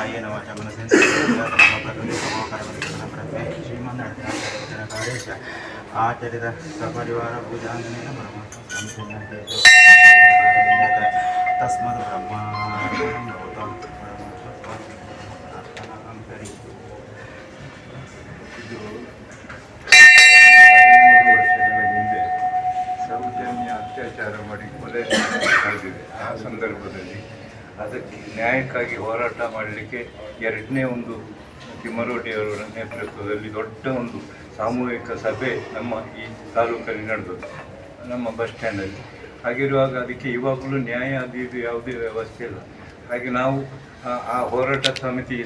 ಕಾಯೇನ ವಾಚ ಮನಸ್ಸಿಂದ ಶ್ರೀಮನ್ನಾರಾಯಣ ಆಚರಿತ ಸಪರಿವಾರ ಪೂಜಾಂಗನೇನ ತಸ್ಮದ ತಸ್ಮದ್ ಬ್ರಹ್ಮಾರ್ಪಣಂ ನ್ಯಾಯಕ್ಕಾಗಿ ಹೋರಾಟ ಮಾಡಲಿಕ್ಕೆ ಎರಡನೇ ಒಂದು ತಿಮ್ಮರೋಟಿಯವರ ನೇತೃತ್ವದಲ್ಲಿ ದೊಡ್ಡ ಒಂದು ಸಾಮೂಹಿಕ ಸಭೆ ನಮ್ಮ ಈ ತಾಲೂಕಲ್ಲಿ ನಡೆದು ನಮ್ಮ ಬಸ್ ಸ್ಟ್ಯಾಂಡಲ್ಲಿ. ಹಾಗಿರುವಾಗ ಅದಕ್ಕೆ ಇವಾಗಲೂ ನ್ಯಾಯ ಅದು ಯಾವುದೇ ವ್ಯವಸ್ಥೆ ಇಲ್ಲ. ಹಾಗೆ ನಾವು ಆ- ಹೋರಾಟ ಸಮಿತಿ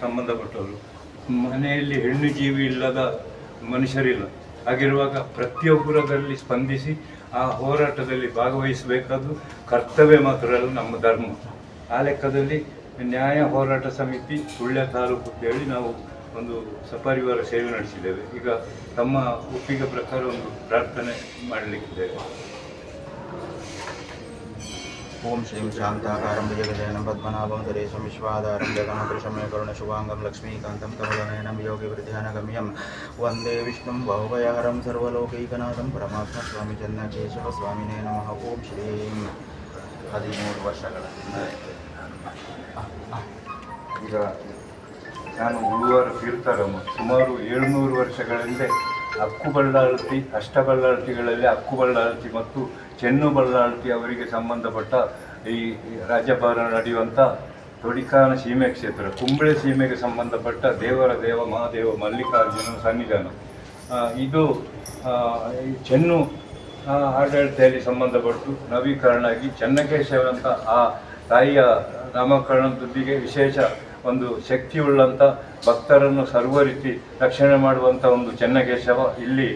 ಸಂಬಂಧಪಟ್ಟವರು, ಮನೆಯಲ್ಲಿ ಹೆಣ್ಣು ಜೀವಿ ಇಲ್ಲದ ಮನುಷ್ಯರಿಲ್ಲ. ಹಾಗಿರುವಾಗ ಪ್ರತಿಯೊಬ್ಬರದಲ್ಲಿ ಸ್ಪಂದಿಸಿ ಆ ಹೋರಾಟದಲ್ಲಿ ಭಾಗವಹಿಸಬೇಕಾದ್ದು ಕರ್ತವ್ಯ ಮಾತ್ರ ನಮ್ಮ ಧರ್ಮ. ಆ ಲೆಕ್ಕದಲ್ಲಿ ನ್ಯಾಯ ಹೋರಾಟ ಸಮಿತಿ ಸುಳ್ಯ ತಾಲೂಕು ಅಂತೇಳಿ ನಾವು ಒಂದು ಸಪರಿವಾರ ಸೇವೆ ನಡೆಸಿದ್ದೇವೆ. ಈಗ ತಮ್ಮ ಒಪ್ಪಿಗೆ ಪ್ರಕಾರ ಒಂದು ಪ್ರಾರ್ಥನೆ ಮಾಡಲಿಕ್ಕಿದ್ದೇವೆ. ಓಂ ಶ್ರೀಂ ಶಾಂತಾಕಾರಂ ಭುಜಗಜಯನಂ ಪದ್ಮನಾಭಂ ಸುರೇಶಂ ವಿಶ್ವಾಧಾರಂ ಕರುಣ ಕರುಣಶುಭಾಂಗಂ ಲಕ್ಷ್ಮೀಕಾಂತಂ ಕಮಲನಯನಂ ಯೋಗಿ ವೃದ್ಧಾನಗಮ್ಯಂ ವಂದೇ ವಿಷ್ಣುಂ ಬಹುಭಯಹರಂ ಸರ್ವಲೋಕೈಕನಾಥಂ ಪರಮಾತ್ಮ ಸ್ವಾಮಿ ಚನ್ನಕೇಶವ ಸ್ವಾಮಿನೇ ನಮಃ. ಓಂ ಶ್ರೀಂ. ಹದಿಮೂರು ವರ್ಷಗಳ ಈಗ ನಾನು ಗುರುವಾರ ತೀರ್ಥರಮ್ಮ ಸುಮಾರು ಏಳುನೂರು ವರ್ಷಗಳ ಹಿಂದೆ ಅಷ್ಟಬಳ್ಳಾಳ್ತಿಗಳಲ್ಲಿ ಬಳ್ಳಾಳತಿ ಅಷ್ಟಬಳ್ಳಾಳತಿಗಳಲ್ಲಿ ಅಕ್ಕು ಬಳ್ಳಾಳತಿ ಮತ್ತು ಚೆನ್ನು ಬಳ್ಳಾಳತಿ ಅವರಿಗೆ ಸಂಬಂಧಪಟ್ಟ ಈ ರಾಜ್ಯಭಾರ ನಡೆಯುವಂಥ ತೊಡಿಕಾನ ಸೀಮೆ ಕ್ಷೇತ್ರ, ಕುಂಬಳೆ ಸೀಮೆಗೆ ಸಂಬಂಧಪಟ್ಟ ದೇವರ ದೇವ ಮಹಾದೇವ ಮಲ್ಲಿಕಾರ್ಜುನ ಸನ್ನಿಧಾನ. ಇದು ಚೆನ್ನು ಆಡಳಿತದಲ್ಲಿ ಸಂಬಂಧಪಟ್ಟು ನವೀಕರಣ ಆಗಿ ಚೆನ್ನಕೇಶವ ಅಂತ ಆ ತಾಯಿಯ ನಾಮಕರಣದೊಂದಿಗೆ ವಿಶೇಷ ಒಂದು ಶಕ್ತಿಯುಳ್ಳಂಥ ಭಕ್ತರನ್ನು ಸರ್ವ ರೀತಿ ರಕ್ಷಣೆ ಮಾಡುವಂಥ ಒಂದು ಚೆನ್ನಕೇಶವ ಇಲ್ಲಿ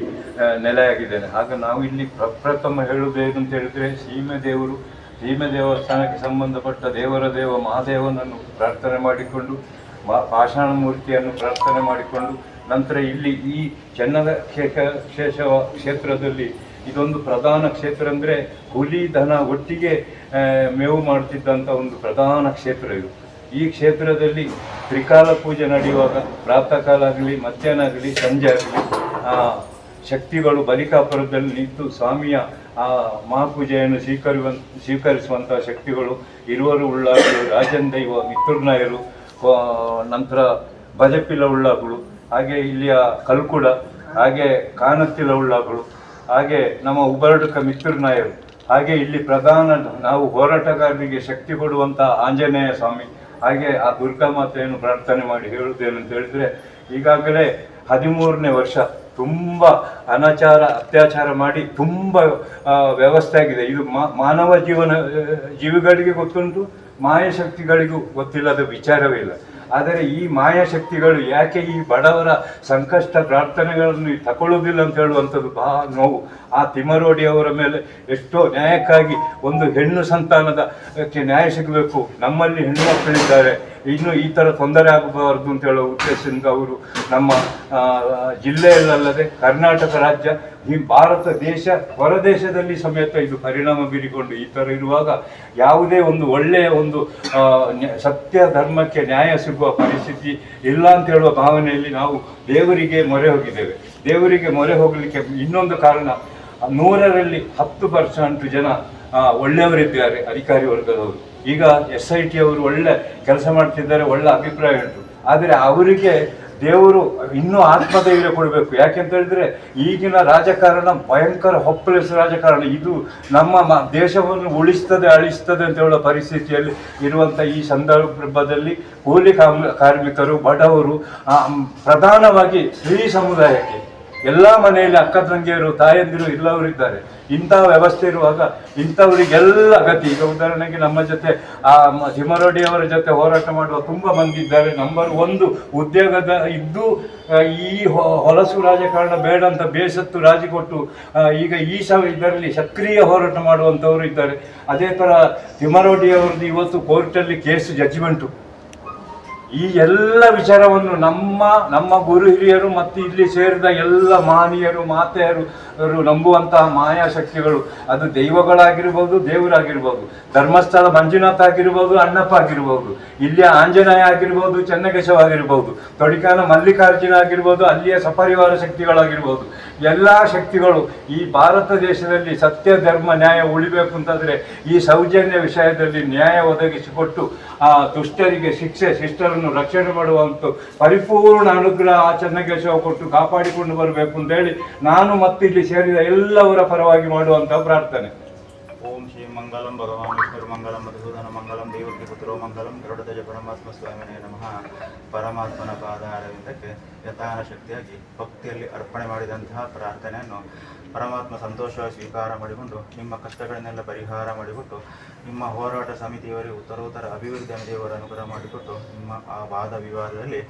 ನೆಲೆಯಾಗಿದ್ದೇನೆ ಆಗ ನಾವು ಇಲ್ಲಿ ಪ್ರಪ್ರಥಮ ಹೇಳುವುದೇನು ಅಂತ ಹೇಳಿದ್ರೆ, ಸೀಮೆ ದೇವರು, ಸೀಮೆ ದೇವಸ್ಥಾನಕ್ಕೆ ಸಂಬಂಧಪಟ್ಟ ದೇವರ ದೇವ ಮಹಾದೇವನನ್ನು ಪ್ರಾರ್ಥನೆ ಮಾಡಿಕೊಂಡು, ಮಾ, ಪಾಷಾಣ ಮೂರ್ತಿಯನ್ನು ಪ್ರಾರ್ಥನೆ ಮಾಡಿಕೊಂಡು, ನಂತರ ಇಲ್ಲಿ ಈ ಚೆನ್ನದ ಶೇಷವ ಕ್ಷೇತ್ರದಲ್ಲಿ ಇದೊಂದು ಪ್ರಧಾನ ಕ್ಷೇತ್ರ ಅಂದರೆ ಹುಲಿ, ದನ ಒಟ್ಟಿಗೆ ಮೇವು ಮಾಡ್ತಿದ್ದಂಥ ಒಂದು ಪ್ರಧಾನ ಕ್ಷೇತ್ರ ಇದು. ಈ ಕ್ಷೇತ್ರದಲ್ಲಿ ತ್ರಿಕಾಲ ಪೂಜೆ ನಡೆಯುವಾಗ ಪ್ರಾತಃ ಕಾಲ ಆಗಲಿ, ಮಧ್ಯಾಹ್ನ ಆಗಲಿ, ಸಂಜೆ ಆಗಲಿ ಶಕ್ತಿಗಳು ಬಲಿಕಾಪುರದಲ್ಲಿ ನಿಂತು ಸ್ವಾಮಿಯ ಆ ಮಹಾಪೂಜೆಯನ್ನು ಸ್ವೀಕರಿಸುವ ಸ್ವೀಕರಿಸುವಂತಹ ಶಕ್ತಿಗಳು ಇರುವರು ಉಳ್ಳಾಗಳು ರಾಜನ್ ದೈವ ಮಿತ್ರನಾಯರು ನಂತರ ಬಜಪಿಲ ಉಳ್ಳಾಗಳು ಹಾಗೆ ಇಲ್ಲಿಯ ಕಲ್ಕುಡ, ಹಾಗೆ ಕಾನತ್ತಿಲ ಉಳ್ಳಾಗಳು ಹಾಗೆ ನಮ್ಮ ಉಬರಡುಕ ಮಿತ್ರನಾಯರು ಹಾಗೆ ಇಲ್ಲಿ ಪ್ರಧಾನ ನಾವು ಹೋರಾಟಗಾರರಿಗೆ ಶಕ್ತಿ ಕೊಡುವಂತಹ ಆಂಜನೇಯ ಸ್ವಾಮಿ ಹಾಗೆ ಆ ದುರ್ಗಾ ಮಾತೆಯನ್ನು ಪ್ರಾರ್ಥನೆ ಮಾಡಿ ಹೇಳುವುದೇನು ಅಂತ ಹೇಳಿದ್ರೆ, ಈಗಾಗಲೇ ಹದಿಮೂರನೇ ವರ್ಷ ತುಂಬ ಅನಾಚಾರ, ಅತ್ಯಾಚಾರ ಮಾಡಿ ತುಂಬ ವ್ಯವಸ್ಥೆ ಆಗಿದೆ. ಇದು ಮಾನವ ಜೀವನ, ಜೀವಿಗಳಿಗೆ ಗೊತ್ತುಂಟು ಮಾಯಶಕ್ತಿಗಳಿಗೂ ಗೊತ್ತಿಲ್ಲದ ವಿಚಾರವೇ ಇಲ್ಲ. ಆದರೆ ಈ ಮಾಯಾಶಕ್ತಿಗಳು ಯಾಕೆ ಈ ಬಡವರ ಸಂಕಷ್ಟ ಪ್ರಾರ್ಥನೆಗಳನ್ನು ತಗೊಳ್ಳೋದಿಲ್ಲ ಅಂತ ಹೇಳುವಂಥದ್ದು ಬಹಳ ನೋವು. ಆ ತಿಮರೋಡಿ ಅವರ ಮೇಲೆ ಎಷ್ಟೋ ನ್ಯಾಯಕ್ಕಾಗಿ ಒಂದು ಹೆಣ್ಣು ಸಂತಾನದ ನ್ಯಾಯ ಸಿಗಬೇಕು. ನಮ್ಮಲ್ಲಿ ಹೆಣ್ಣು ಮಕ್ಕಳಿದ್ದಾರೆ ಇನ್ನು ಈ ಥರ ತೊಂದರೆ ಆಗಬಾರ್ದು ಅಂತ ಹೇಳೋ ಉದ್ದೇಶದಿಂದ ಅವರು ನಮ್ಮ ಜಿಲ್ಲೆಯಲ್ಲಲ್ಲದೆ ಕರ್ನಾಟಕ ರಾಜ್ಯ, ಈ ಭಾರತ ದೇಶ, ಹೊರದೇಶದಲ್ಲಿ ಸಮೇತ ಇದು ಪರಿಣಾಮ ಬೀರಿಕೊಂಡು ಈ ಥರ ಇರುವಾಗ ಯಾವುದೇ ಒಂದು ಒಳ್ಳೆಯ ಒಂದು ಸತ್ಯ ಧರ್ಮಕ್ಕೆ ನ್ಯಾಯ ಸಿಗುವ ಪರಿಸ್ಥಿತಿ ಇಲ್ಲ ಅಂತ ಹೇಳುವ ಭಾವನೆಯಲ್ಲಿ ನಾವು ದೇವರಿಗೆ ಮೊರೆ ಹೋಗಿದ್ದೇವೆ. ದೇವರಿಗೆ ಮೊರೆ ಹೋಗಲಿಕ್ಕೆ ಇನ್ನೊಂದು ಕಾರಣ ನೂರರಲ್ಲಿ ಹತ್ತು ಪರ್ಸೆಂಟ್ ಜನ ಒಳ್ಳೆಯವರಿದ್ದಾರೆ ಅಧಿಕಾರಿ ವರ್ಗದವರು. ಈಗ ಎಸ್ ಐ ಟಿ ಅವರು ಒಳ್ಳೆ ಕೆಲಸ ಮಾಡ್ತಿದ್ದಾರೆ, ಒಳ್ಳೆ ಅಭಿಪ್ರಾಯ ಉಂಟು. ಆದರೆ ಅವರಿಗೆ ದೇವರು ಇನ್ನೂ ಆತ್ಮಧೈರ್ಯ ಕೊಡಬೇಕು. ಯಾಕೆಂತ ಹೇಳಿದ್ರೆ ಈಗಿನ ರಾಜಕಾರಣ ಭಯಂಕರ ಹೊಪ್ಪಲೆಸ್ ರಾಜಕಾರಣ. ಇದು ನಮ್ಮ ದೇಶವನ್ನು ಉಳಿಸ್ತದೆ, ಅಳಿಸ್ತದೆ ಅಂತ ಹೇಳೋ ಪರಿಸ್ಥಿತಿಯಲ್ಲಿ ಇರುವಂಥ ಈ ಸಂದರ್ಭದಲ್ಲಿ ಕೂಲಿ ಕಾರ್ಮಿಕರು, ಬಡವರು ಪ್ರಧಾನವಾಗಿ ಸ್ತ್ರೀ ಸಮುದಾಯಕ್ಕೆ ಎಲ್ಲ ಮನೆಯಲ್ಲಿ ಅಕ್ಕ ತಂಗಿಯರು, ತಾಯಂದಿರು ಎಲ್ಲವರು ಇದ್ದಾರೆ ಇಂತಹ ವ್ಯವಸ್ಥೆ ಇರುವಾಗ ಇಂಥವರಿಗೆಲ್ಲ ಗತಿ ಈಗ ಉದಾಹರಣೆಗೆ ನಮ್ಮ ಜೊತೆ, ಆ ತಿಮ್ಮರೋಡಿ ಅವರ ಜೊತೆ ಹೋರಾಟ ಮಾಡುವ ತುಂಬಾ ಮಂದಿ ಇದ್ದಾರೆ. ನಂಬರ್ ಒಂದು, ಉದ್ಯೋಗದ ಇದ್ದು ಈ ಹೊಲಸು ರಾಜಕಾರಣ ಬೇಡ ಅಂತ ಬೇಸತ್ತು ರಾಜಿ ಕೊಟ್ಟು ಈಗ ಈ ಸಹ ಇದರಲ್ಲಿ ಸಕ್ರಿಯ ಹೋರಾಟ ಮಾಡುವಂಥವರು ಇದ್ದಾರೆ. ಅದೇ ಥರ ತಿಮ್ಮರೋಡಿ ಅವರದ್ದು ಇವತ್ತು ಕೋರ್ಟಲ್ಲಿ ಕೇಸ್ ಜಡ್ಜ್ಮೆಂಟು ಈ ಎಲ್ಲ ವಿಚಾರವನ್ನು ನಮ್ಮ ನಮ್ಮ ಗುರು ಹಿರಿಯರು ಮತ್ತು ಇಲ್ಲಿ ಸೇರಿದ ಎಲ್ಲ ಮಾನಿಯರು, ಮಾತೆಯರು, ಅವರು ನಂಬುವಂತಹ ಮಾಯಾಶಕ್ತಿಗಳು. ಅದು ದೈವಗಳಾಗಿರ್ಬೋದು, ದೇವರಾಗಿರ್ಬೋದು. ಧರ್ಮಸ್ಥಳ ಮಂಜುನಾಥ ಆಗಿರ್ಬೋದು, ಅಣ್ಣಪ್ಪ ಆಗಿರ್ಬೋದು. ಇಲ್ಲಿಯ ಆಂಜನೇಯ ಆಗಿರ್ಬೋದು, ಚೆನ್ನಕೇಶವ ಆಗಿರ್ಬೋದು. ತೊಡಿಕಾನ ಮಲ್ಲಿಕಾರ್ಜುನ ಆಗಿರ್ಬೋದು, ಅಲ್ಲಿಯ ಸಪರಿವಾರ ಶಕ್ತಿಗಳಾಗಿರ್ಬೋದು. ಎಲ್ಲ ಶಕ್ತಿಗಳು ಈ ಭಾರತ ದೇಶದಲ್ಲಿ ಸತ್ಯ, ಧರ್ಮ, ನ್ಯಾಯ ಉಳಿಬೇಕು ಅಂತಂದರೆ ಈ ಸೌಜನ್ಯ ವಿಷಯದಲ್ಲಿ ನ್ಯಾಯ ಒದಗಿಸಿಕೊಟ್ಟು ಆ ದುಷ್ಟರಿಗೆ ಶಿಕ್ಷೆ ಶಿಷ್ಟರನ್ನು ರಕ್ಷಣೆ ಮಾಡುವಂಥ ಪರಿಪೂರ್ಣ ಅನುಗ್ರಹ ಆ ಚೆನ್ನಕೇಶವ ಕೊಟ್ಟು ಕಾಪಾಡಿಕೊಂಡು ಬರಬೇಕು ಅಂತೇಳಿ ನಾನು ಮತ್ತೆ ಇಲ್ಲಿ ಸೇರಿದ ಎಲ್ಲವರ ಪರವಾಗಿ ಮಾಡುವಂತಹ ಪ್ರಾರ್ಥನೆ. ಓಂ ಶ್ರೀ ಮಂಗಲಂ ಭಗವಾನ್ ಮಂಗಲಂ ದೇವಕಿ ಪುತ್ರೋ ಮಂಗಲಂ ಗರುಡಧ್ವಜ, ಪರಮಾತ್ಮ, ಸ್ವಾಮಿನೇ ನಮಃ. ಪರಮಾತ್ಮನ ಪಾದ ಅರವಿಂದಕ್ಕೆ ಯಥಾನ ಶಕ್ತಿಯಾಗಿ ಭಕ್ತಿಯಲ್ಲಿ ಅರ್ಪಣೆ ಮಾಡಿದಂತಹ ಪ್ರಾರ್ಥನೆಯನ್ನು ಪರಮಾತ್ಮ ಸಂತೋಷವಾಗಿ ಸ್ವೀಕಾರ ಮಾಡಿಕೊಂಡು, ನಿಮ್ಮ ಕಷ್ಟಗಳನ್ನೆಲ್ಲ ಪರಿಹಾರ ಮಾಡಿಕೊಟ್ಟು ನಿಮ್ಮ ಹೋರಾಟ ಸಮಿತಿಯವರಿಗೆ ಉತ್ತರೋತ್ತರ ಅಭಿವೃದ್ಧಿ ದೇವರ ಅನುಗ್ರಹ ಮಾಡಿಕೊಟ್ಟು, ನಿಮ್ಮ ಆ ವಾದ ವಿವಾದದಲ್ಲಿ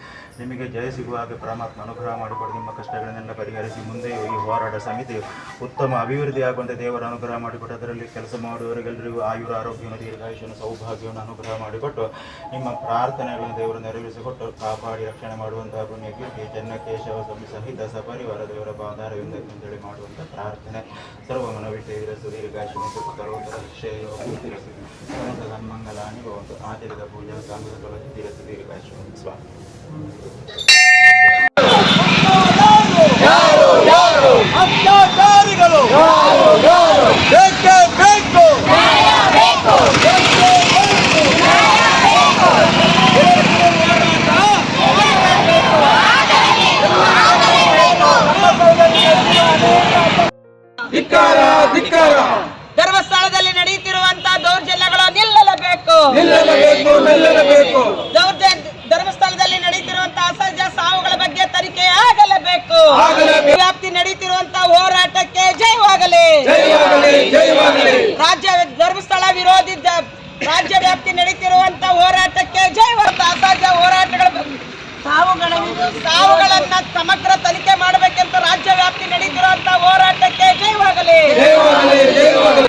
ನಿಮಗೆ ಜಯ ಸಿಗುವ ಹಾಗೆ ಪರಮಾತ್ಮ ಅನುಗ್ರಹ ಮಾಡಿಕೊಟ್ಟು ನಿಮ್ಮ ಕಷ್ಟಗಳನ್ನೆಲ್ಲ ಪರಿಹರಿಸಿ ಮುಂದೆ ಈ ಹೋರಾಟ ಸಮಿತಿ ಉತ್ತಮ ಅಭಿವೃದ್ಧಿ ಆಗುವಂತೆ ದೇವರ ಅನುಗ್ರಹ ಮಾಡಿಕೊಟ್ಟು, ಅದರಲ್ಲಿ ಕೆಲಸ ಮಾಡುವವರಿಗೆಲ್ಲರಿಗೂ ಆಯುರ, ಆರೋಗ್ಯವನ್ನು ದೀರ್ಘಾಯುಷನ ಸೌಭಾಗ್ಯವನ್ನು ಅನುಗ್ರಹ ಮಾಡಿಕೊಟ್ಟು ನಿಮ್ಮ ಪ್ರಾರ್ಥನೆಗಳನ್ನು ದೇವರು ನೆರವೇರಿಸಿಕೊಟ್ಟು ಕಾಪಾಡಿ ರಕ್ಷಣೆ ಮಾಡುವಂತಹ ಪುಣ್ಯಕೀರ್ತಿ ಕೀರ್ತಿ ಕೇಶವ ಸ್ವಾಮಿ ಸಹಿತ ಸಪರಿವಾರ ದೇವರ ಬಾಧಾರವಿಂದ ಅಂತೇಳಿ ಮಾಡುವಂಥ ಪ್ರಾರ್ಥನೆ. ಸರ್ವ ಮನವಿಟ್ಟಿರ ಮತ್ತು ಸರ್ವತರ ಆಚರಿದ ಪೂಜಾ ಸಾಂಗದ ಸುದೀರ್ಘಾಶಿ ಸ್ವಾಮಿ. ನಿಲ್ಲಲೇಬೇಕು ಧರ್ಮಸ್ಥಳದಲ್ಲಿ ನಡೆಯುತ್ತಿರುವಂತಹ ಅಸಹಜ ಸಾವುಗಳ ಬಗ್ಗೆ ತನಿಖೆ ಆಗಲೇಬೇಕು. ಆಗಲೇಬೇಕು. ವ್ಯಾಪ್ತಿ ನಡೆಯುತ್ತಿರುವಂತಹ ಹೋರಾಟಕ್ಕೆ ಜಯವಾಗಲಿ. ಜಯವಾಗಲಿ ಜಯವಾಗಲಿ. ರಾಜ್ಯ ಧರ್ಮಸ್ಥಳ ವಿರೋಧಿ ದ- ರಾಜ್ಯ ವ್ಯಾಪ್ತಿ ನಡೆಯುತ್ತಿರುವಂತಹ ಹೋರಾಟಕ್ಕೆ ಜಯವಾದ ಅಸಹಜ ಹೋರಾಟಗಳ ಸಾವುಗಳ ಸಾವುಗಳನ್ನ ಸಮಗ್ರ ತನಿಖೆ ಮಾಡಬೇಕೆಂತ ರಾಜ್ಯ ವ್ಯಾಪ್ತಿ ನಡೆಯುತ್ತಿರುವಂತಹ ಹೋರಾಟಕ್ಕೆ ಜಯವಾಗಲಿ. ಜಯವಾಗಲಿ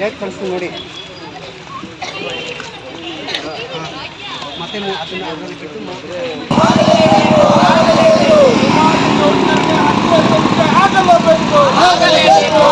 ಡೇಟ್ ಕಳಿಸ್ತೀನಿ ನೋಡಿ. ಮತ್ತೆ ಅದನ್ನ ಅದನ್ನು ಬಿಟ್ಟು ಆಗಲೇಬೇಕು.